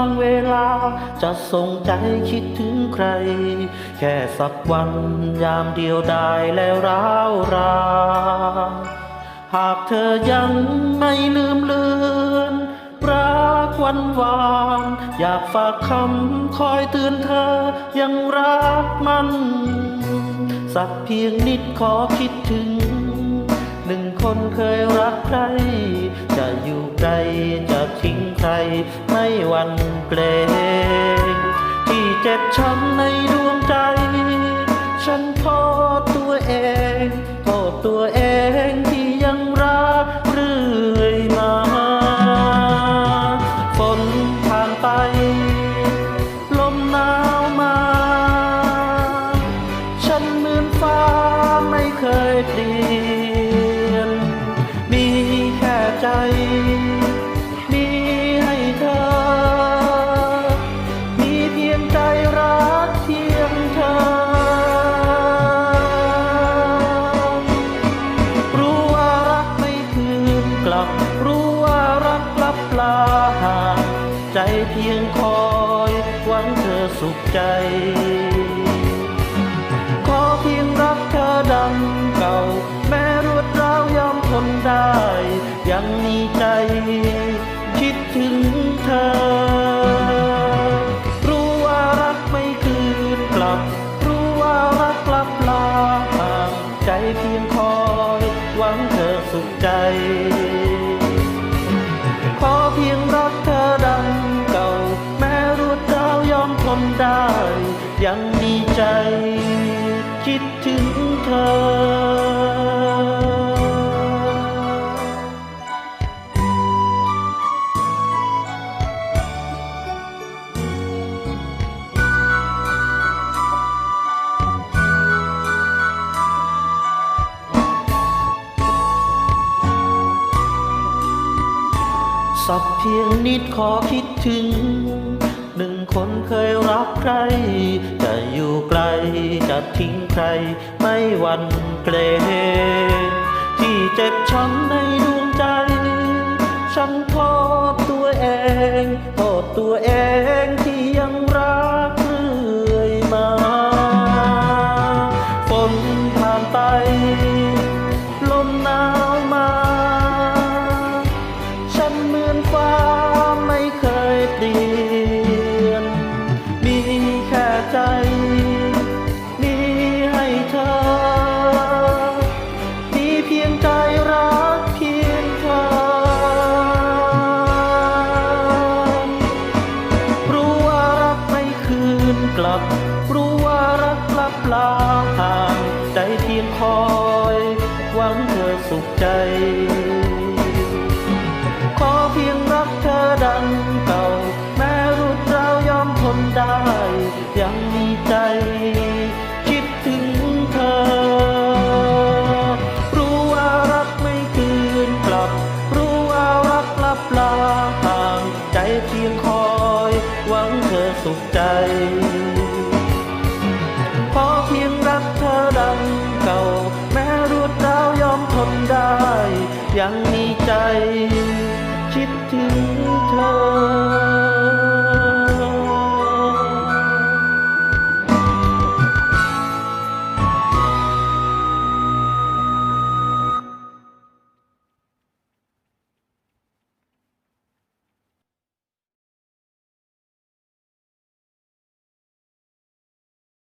ากเธอมีบางเวลา จะส่งใจคิดถึงใคร แค่สักวันยามเดียวดายแล้วร้าวรานหากเธอยังไม่ลืมเลือนรักวันวานอยากฝากคำคอยเตือนเธอยังรักมัน สักเพียงนิดขอคิดถึง คนเคยรักใคร จะอยู่ไกลจะทิ้งใคร ไม่หวันเกรงที่เจ็บช้ำในดวงใจ ฉันโทษตัวเองโทษตัวเองที่ยังรักเรื่อยมา ฝนผ่านไป ใจ มีให้เธอ มีเพียงใจรักเพียงเธอ รู้ว่ารักไม่คืนกลับ รู้ว่ารักกลับลาห่างใจเพียงคอยหวังเธอสุขใจ เพียงคอย หวังเธอสุขใจ ขอเพียงรักเธอดังเก่า แม้รู้เจ้ายอมทนได้ ยังมีใจ คิดถึงเธอ สักเพียงนิดขอคิดถึง หนึ่งคนเคยรักใคร จะอยู่ไกลจะทิ้งใคร ไม่หวั่นเกรงที่เจ็บช้ำในดวงใจ ฉันโทษตัวเอง โทษตัวเองที่ยังรัก ลับลาห่างใจเพียงคอย หวังเธอสุขใจ ขอเพียงรักเธอดังเก่า แม้รุดรายอมทนได้ ยังมีใจ คิดถึงเธอ รู้ว่ารักไม่คืนกลับ รู้ว่ารักลับลาห่างใจเพียงคอย หวังเธอสุขใจ ยังมีใจ คิดถึง